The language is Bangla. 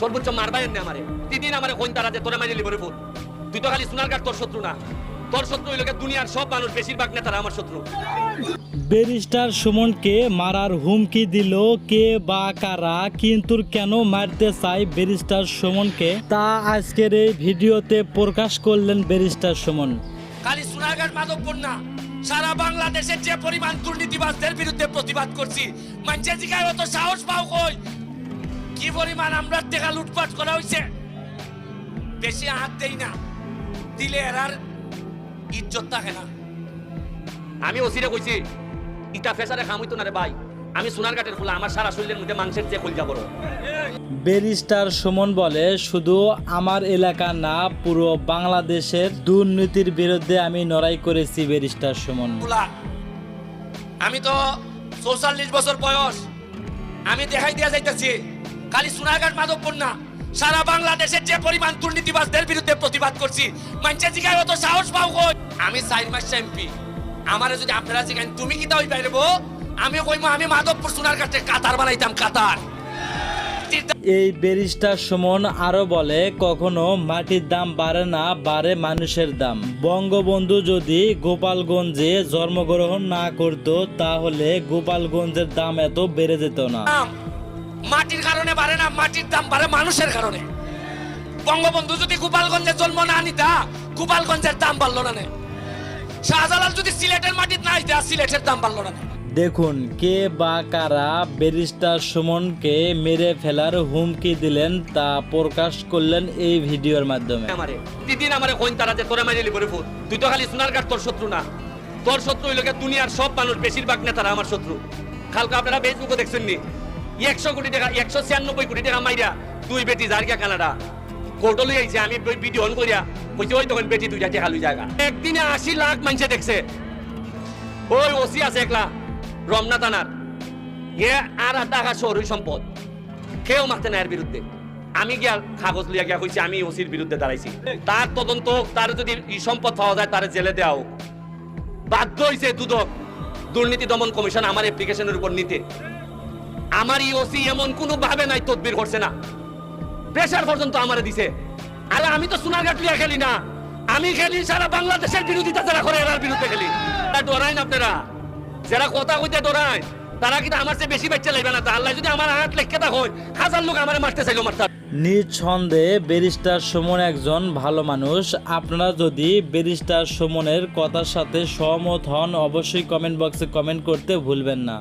সর্বোচ্চ মারবাই না আমারে। দিদিন আমারে কইন তারা যে তোরে লিবরে ফুট তুই তো খালি সোনার কাঠ তোর শত্রু না। তোর শত্রু হইল দুনিয়ার সব মানুষ বেশিরভাগ নেতারা আমার শত্রু। ব্যারিস্টার সুমনকে মারার হুমকি দিল কে বা কারা কিন্তু কেন মারতে চাই ব্যারিস্টার সুমনকে? তা আজকের এই ভিডিওতে প্রকাশ করলেন ব্যারিস্টার সুমন। খালি সোনারঘাট মাধবপুর না। সারা বাংলাদেশের যে পরিমাণ দুর্নীতিবাজদের বিরুদ্ধে প্রতিবাদ করছি মানুষে জিগায় অত সাহস পাও কই? কি পরিমাণ আমরা টেকা লুটপাট করা হয়েছে বেশি হাত দেই না। দিলে এরার ইজ্জত থাকে না। আমি ওসিরে কইছি ইটা ফেসারে খাম হইতো না রে ভাই। আমি সোনারঘাটের খোলা আমার সারা শরীরের মধ্যে মাংসের চেয়ে খোল যাব ব্যারিস্টার সুমন বলে শুধু আমার এলাকা না পুরো বাংলাদেশের দুর্নীতির বিরুদ্ধে আমি লড়াই করেছি ব্যারিস্টার সুমন। খোলা আমি তো চৌচল্লিশ বছর বয়স। আমি দেখাই দিয়া যাইতেছি। খালি সোনারঘাট মাধবপুর না সারা বাংলাদেশের যে পরিমাণ দুর্নীতিবাজদের বিরুদ্ধে প্রতিবাদ করছি মানুষের জিগায় অত সাহস পাও কই? আমি চার মাস এমপি আমারে যদি আপনারা জিগান তুমি কি তাই পাইরবো আমি কইমো আমি মাধবপুর সোনারঘাটে কাতার বানাইতাম কাতার। এই ব্যারিস্টার সুমন আরও বলে কখনো মাটির দাম বাড়ে না বাড়ে মানুষের দাম। বঙ্গবন্ধু যদি গোপালগঞ্জে জন্মগ্রহণ না করত তাহলে গোপালগঞ্জের দাম এত বেড়ে যেত না। মাটির কারণে বাড়ে না মাটির দাম বাড়ে মানুষের কারণে। বঙ্গবন্ধু যদি গোপালগঞ্জে জন্ম না নিতা গোপালগঞ্জের দাম বাড়লো না শাহজালাল যদি সিলেটের মাটির না আইতা সিলেটের দাম বাড়লো না দেখুন কে বা কারা ব্যারিস্টার সুমনকে মেরে ফেলার হুমকি দিলেন তা প্রকাশ করলেন এই ভিডিওর মাধ্যমে। আমারে দিদিন আমারে কইন তারা যে তোরে মাইরে লিবরে ফুট তুই তো খালি সোনারঘাট তোর শত্রু না। তোর শত্রু হইল দুনিয়ার সব মানুষ বেশিরভাগ নেতারা আমার শত্রু। খালকা আপনারা ফেসবুকে দেখছেন নি একশো কোটি টাকা, একশো ছিয়ানব্বই কোটি টাকা মাইরা দুই বেটি জারগা কানাডা। কোর্টে লই আইছে, আমি ভিডিও অন করিয়া কইছে, ওই তখন বেটি দুইটা টাকা লই জায়গা একদিনে আশি লাখ মানুষে দেখছে। ওই ওসি আছে একলা, রমনা থানার। এ আর টাকা শহর সম্পদ। কেউ মারতে না এর বিরুদ্ধে। আমি গিয়া কাগজ লিয়া গিয়া কইছি, আমি ওসির বিরুদ্ধে দাঁড়াইছি। তার তদন্ত, তার যদি ই সম্পদ পাওয়া যায়, তার জেলে দেওয়া হোক। বাধ্য হইছে দুদক দুর্নীতি দমন কমিশন আমার অ্যাপ্লিকেশনের উপর নিতে। আমার ই ওসি এমন কোনো ভাবে নাই, তদবির করছে না। প্রেশার পর্যন্ত আমারে দিছে। আরে আমি তো সোনারঘাট লিয়া খেলি না। আমি খেলি সারা বাংলাদেশের বিরোধিতা যারা করে, এরার বিরুদ্ধে খেলি। তা ডরাইন আপনারা। যারা কথা কইতে ডরায়, তারা কিন্তু আমার চেয়ে বেশি বাচ্চা লাগবে না। তা আল্লাহ যদি আমার হাত লেখকে তা হয়, হাজার লোক আমার মারতে চাইলো মারতে। নিঃসন্দেহে ব্যারিস্টার সুমন একজন ভালো মানুষ। আপনারা যদি ব্যারিস্টার সুমনের কথার সাথে সহমত হন, অবশ্যই কমেন্ট বক্সে কমেন্ট করতে ভুলবেন না।